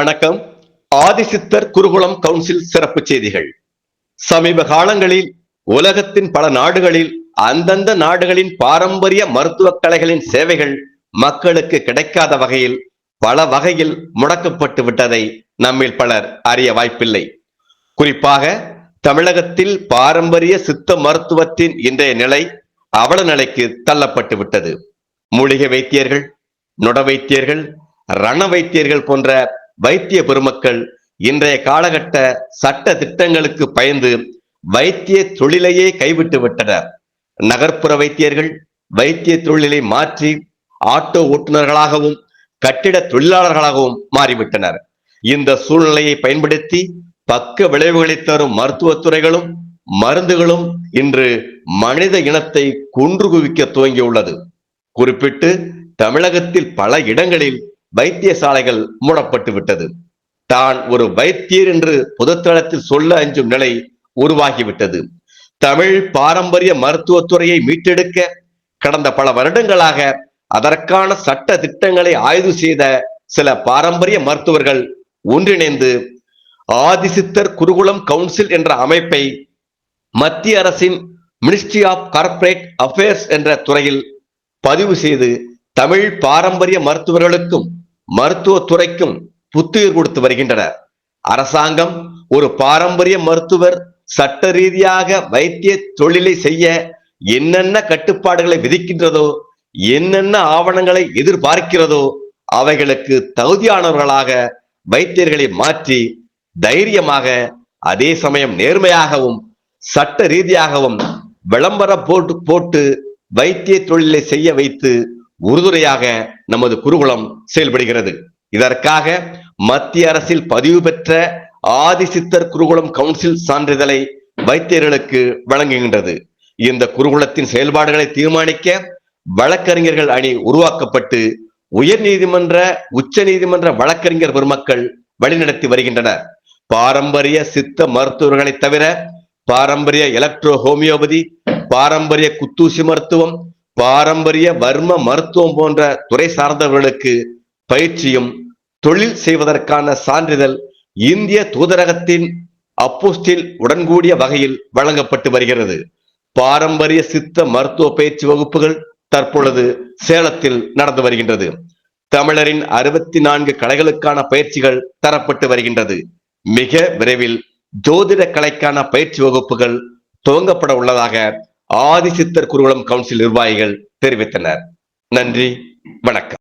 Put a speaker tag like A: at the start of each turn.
A: வணக்கம். ஆதிசித்தர் குருகுலம் கவுன்சில் சிறப்பு செய்திகள். சமீப காலங்களில் உலகத்தின் பல நாடுகளில் அந்தந்த நாடுகளின் பாரம்பரிய மருத்துவக் கலைகளின் சேவைகள் மக்களுக்கு கிடைக்காத வகையில் பல வகையில் முடக்கப்பட்டு விட்டதை நம்மில் பலர் அறிய வாய்ப்பில்லை. குறிப்பாக தமிழகத்தில் பாரம்பரிய சித்த மருத்துவத்தின் இன்றைய நிலை அவல நிலைக்கு தள்ளப்பட்டு விட்டது. மூலிகை வைத்தியர்கள் நுட வைத்தியர்கள் ரண வைத்தியர்கள் போன்ற வைத்திய பெருமக்கள் இன்றைய காலகட்ட சட்ட திட்டங்களுக்கு பயந்து வைத்திய தொழிலையே கைவிட்டு விட்டனர். நகர்ப்புற வைத்தியர்கள் வைத்திய தொழிலை மாற்றி ஆட்டோ ஓட்டுநர்களாகவும் கட்டிட தொழிலாளர்களாகவும் மாறிவிட்டனர். இந்த சூழ்நிலையை பயன்படுத்தி பக்க விளைவுகளை தரும் மருத்துவத்துறைகளும் மருந்துகளும் இன்று மனித இனத்தை கொன்று குவிக்க துவங்கியுள்ளது. குறிப்பிட்டு தமிழகத்தில் பல இடங்களில் வைத்தியசாலைகள் மூடப்பட்டு விட்டது. தான் ஒரு வைத்தியர் என்று பொதுத்தளத்தில் சொல்ல அஞ்சும் நிலை உருவாகிவிட்டது. தமிழ் பாரம்பரிய மருத்துவத்துறையை மீட்டெடுக்க கடந்த பல வருடங்களாக அதற்கான சட்ட திட்டங்களை ஆய்வு செய்த சில பாரம்பரிய மருத்துவர்கள் ஒன்றிணைந்து ஆதிசித்தர் குருகுலம் கவுன்சில் என்ற அமைப்பை மத்திய அரசின் மினிஸ்ட்ரி ஆஃப் கார்ப்பரேட் அஃபேர்ஸ் என்ற துறையில் பதிவு செய்து தமிழ் பாரம்பரிய மருத்துவர்களுக்கும் மருத்துவத்துறைக்கும் புத்துயிர் கொடுத்து வருகின்றனர். அரசாங்கம் ஒரு பாரம்பரிய மருத்துவர் சட்ட ரீதியாக வைத்திய தொழிலை செய்ய என்னென்ன கட்டுப்பாடுகளை விதிக்கின்றதோ என்னென்ன ஆவணங்களை எதிர்பார்க்கிறதோ அவைகளுக்கு தகுதியானவர்களாக வைத்தியர்களை மாற்றி தைரியமாக அதே சமயம் நேர்மையாகவும் சட்ட ரீதியாகவும் விளம்பரம் போட்டு போட்டு வைத்திய தொழிலை செய்ய வைத்து உறுதுணையாக நமது குருகுலம் செயல்படுகிறது. இதற்காக மத்திய அரசில் பதிவு பெற்ற ஆதிசித்தர் குருகுலம் கவுன்சில் சான்றிதழை வைத்தியர்களுக்கு வழங்குகின்றது. இந்த குருகுலத்தின் செயல்பாடுகளை தீர்மானிக்க வழக்கறிஞர்கள் அணி உருவாக்கப்பட்டு உயர் நீதிமன்ற உச்ச நீதிமன்ற வழக்கறிஞர் பெருமக்கள் வழிநடத்தி வருகின்றனர். பாரம்பரிய சித்த மருத்துவர்களை தவிர பாரம்பரிய எலக்ட்ரோ ஹோமியோபதி பாரம்பரிய குத்தூசி மருத்துவம் பாரம்பரிய வர்ம மருத்துவம் போன்ற துறை சார்ந்தவர்களுக்கு பயிற்சியும் தொழில் செய்வதற்கான சான்றிதழ் இந்திய தூதரகத்தின் அப்போஸ்டில் உடன்கூடிய வகையில் வழங்கப்பட்டு வருகிறது. பாரம்பரிய சித்த மருத்துவ பயிற்சி வகுப்புகள் தற்பொழுது சேலத்தில் நடந்து வருகின்றது. தமிழரின் அறுபத்தி நான்கு கலைகளுக்கான பயிற்சிகள் தரப்பட்டு வருகின்றது. மிக விரைவில் ஜோதிட கலைக்கான பயிற்சி வகுப்புகள் துவங்கப்பட உள்ளதாக ஆதிசித்தர் குருகுலம் கவுன்சில் நிர்வாகிகள் தெரிவித்தனர். நன்றி வணக்கம்.